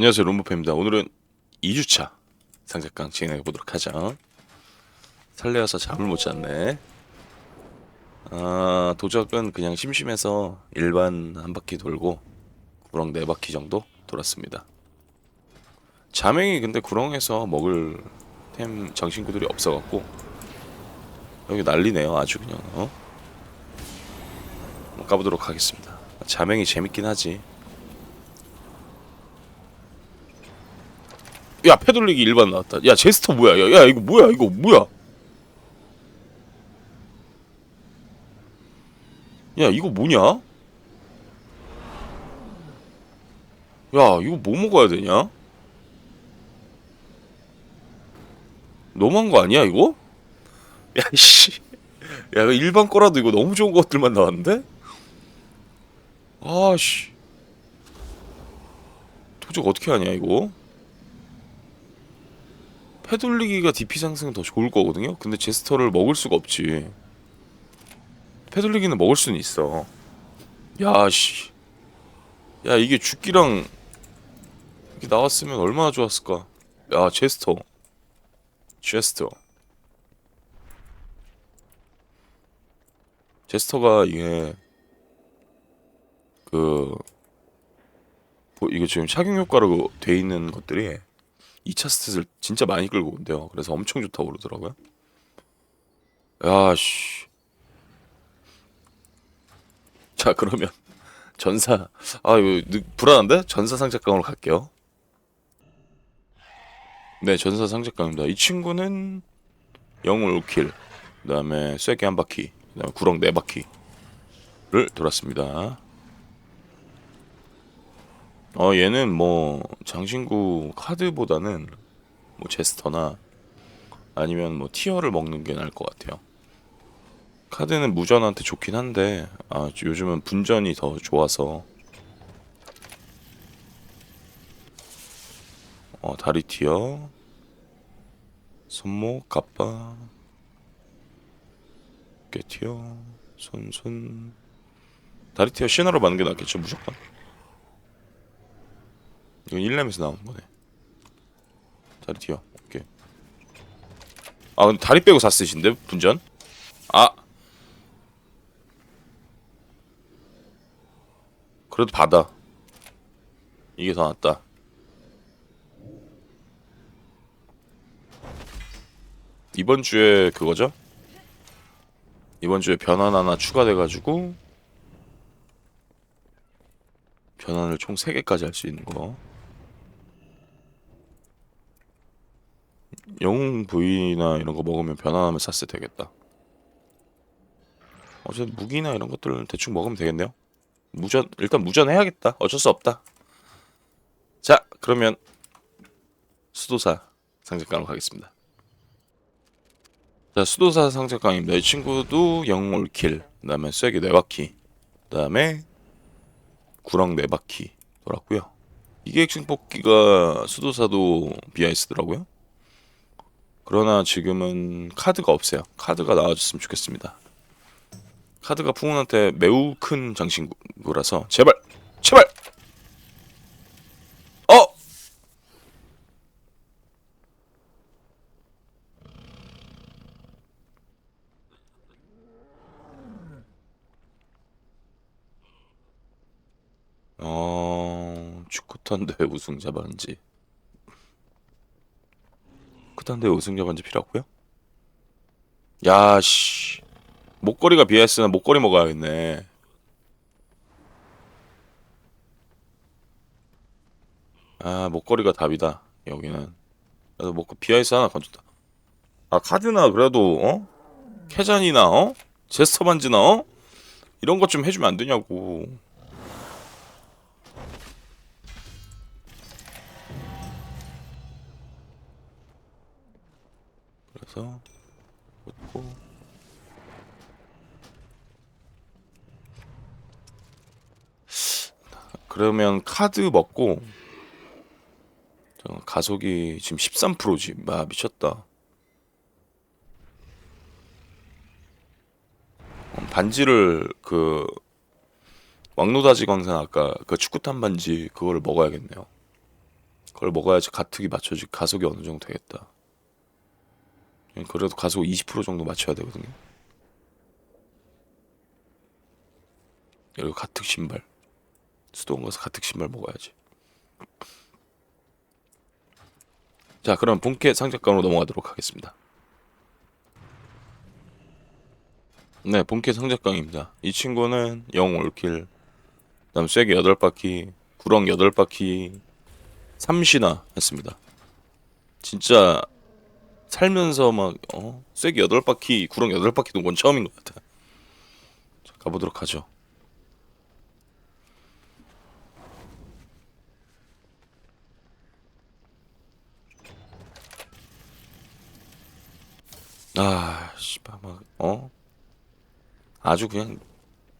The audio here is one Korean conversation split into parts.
안녕하세요 롬보페입니다. 오늘은 2주차 상작강 진행해 보도록 하죠. 설레어서 잠을 못 잤네. 아 도적은 그냥 심심해서 일반 한 바퀴 돌고 구렁 네 바퀴 정도 돌았습니다. 자맹이 근데 구렁에서 먹을 템 장신구들이 없어갖고 여기 난리네요 아주 그냥 어? 한번 가보도록 하겠습니다. 자맹이 재밌긴 하지. 야 패돌리기 일반 나왔다. 야 제스터 뭐야? 야, 야 이거 뭐야? 이거 뭐야? 야 이거 뭐냐? 야 이거 뭐 먹어야 되냐? 너무한 거 아니야 이거? 야씨, 야 일반 거라도 이거 너무 좋은 것들만 나왔는데? 아씨, 도저히 어떻게 하냐 이거? 패돌리기가 DP 상승은 더 좋을 거거든요. 근데 제스터를 먹을 수가 없지. 패돌리기는 먹을 수는 있어. 야 씨, 야 이게 죽기랑 이렇게 나왔으면 얼마나 좋았을까. 야 제스터, 제스터. 제스터가 이게 그뭐 이거 지금 착용 효과로 돼 있는 것들이 2차 스탯을 진짜 많이 끌고 온대요. 그래서 엄청 좋다고 그러더라고요. 야, 씨. 자, 그러면 전사 아, 이거 느- 불안한데? 전사 상작강으로 갈게요. 네, 전사 상작강입니다. 이 친구는 영웅 올킬, 그다음에 쐐기 한 바퀴, 그다음에 구렁 네 바퀴를 돌았습니다. 어 얘는 뭐 장신구 카드보다는 뭐 제스터나 아니면 뭐 티어를 먹는 게 나을 것 같아요. 카드는 무전한테 좋긴 한데 아 요즘은 분전이 더 좋아서. 어 다리 티어. 손목 갑바. 어깨 티어. 손손. 다리 티어 신화로 만든 게 낫겠죠 무조건. 이건 1렘에서 나오는 거네. 다리 튀어. 오케이. 아, 근데 다리 빼고 샀으신데 분전? 아. 그래도 받아. 이게 더 낫다. 이번 주에 그거죠? 이번 주에 변환 하나 추가돼가지고 변환을 총 3개까지 할 수 있는 거. 영웅 부위나 이런 거 먹으면 변환하면 샀을 되겠다. 어쨌든 무기나 이런 것들은 대충 먹으면 되겠네요. 무전 일단 무전 해야겠다. 어쩔 수 없다. 자 그러면 수도사 상작강으로 가겠습니다. 자 수도사 상작강입니다. 이 친구도 영웅 올킬, 그다음에 쐐기 네 바퀴, 그다음에 구렁 네 바퀴 돌았고요. 이게 핵심 뽑기가 수도사도 BIS더라고요. 그러나 지금은 카드가 없어요. 카드가 나와줬으면 좋겠습니다. 카드가 풍운한테 매우 큰 장신구라서 제발 제발 어 어, 축구탄대 우승자 반지. 축구탄대 우승자 반지 필요하고요? 야, 씨. 목걸이가 BS는 목걸이 먹어야겠네. 아, 목걸이가 답이다. 여기는. 그래서 먹고 BS 하나 건졌다. 아, 카드나 그래도 어? 캐잔이나 어? 제스터 반지나 어? 이런 것 좀 해주면 안 되냐고. 그래서 놓고 그러면 카드 먹고 저 가속이 지금 13%지. 마 미쳤다. 어, 반지를 그 왕노다지 광산 아까 그 축구탄 반지 그거를 먹어야겠네요. 그걸 먹어야지 가특이 맞춰지 가속이 어느 정도 되겠다. 그래도 가속 20% 정도 맞춰야 되거든요. 그리고 가특 신발. 수도원 가서 가특 신발 먹어야지. 자, 그럼 본캐 상작강으로 넘어가도록 하겠습니다. 네, 본캐 상작강입니다. 이 친구는 영 올킬, 그다음 쐐기 8바퀴, 구렁 8바퀴, 3시나 했습니다. 진짜 살면서 막 어? 쐐기 8바퀴, 구렁 8바퀴 동건 처음인 것 같아. 자, 가보도록 하죠. 아, 씨발 막 어? 아주 그냥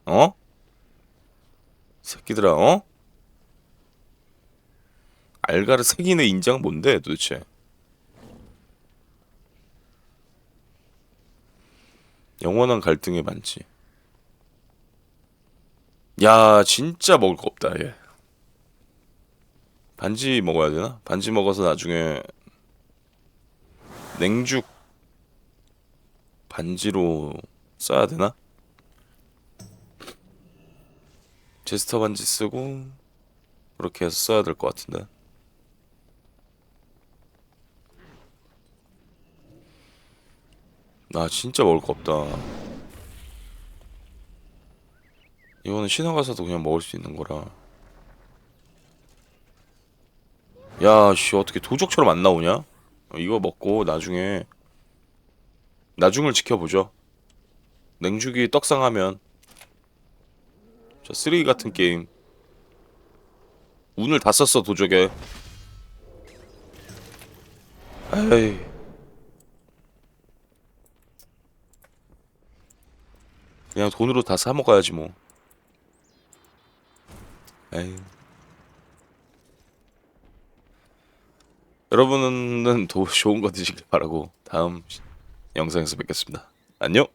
어? 새끼들아, 어? 알가르 색인의 인장 뭔데 도대체? 영원한 갈등의 반지. 야, 진짜 먹을 거 없다, 얘. 반지 먹어야 되나? 반지 먹어서 나중에 냉죽 반지로 써야 되나? 제스터 반지 쓰고 그렇게 해서 써야 될 것 같은데. 나 진짜 먹을 거 없다. 이거는 신화 가서도 그냥 먹을 수 있는 거라. 야, 씨, 어떻게 도적처럼 안 나오냐? 어, 이거 먹고 나중에 나중을 지켜보죠. 냉죽이 떡상하면 저 쓰레기 같은 게임 운을 다 썼어 도적에. 에이. 그냥 돈으로 다 사 먹어야지 뭐. 에이. 여러분은 도 좋은 거 드시길 바라고 다음 영상에서 뵙겠습니다. 안녕.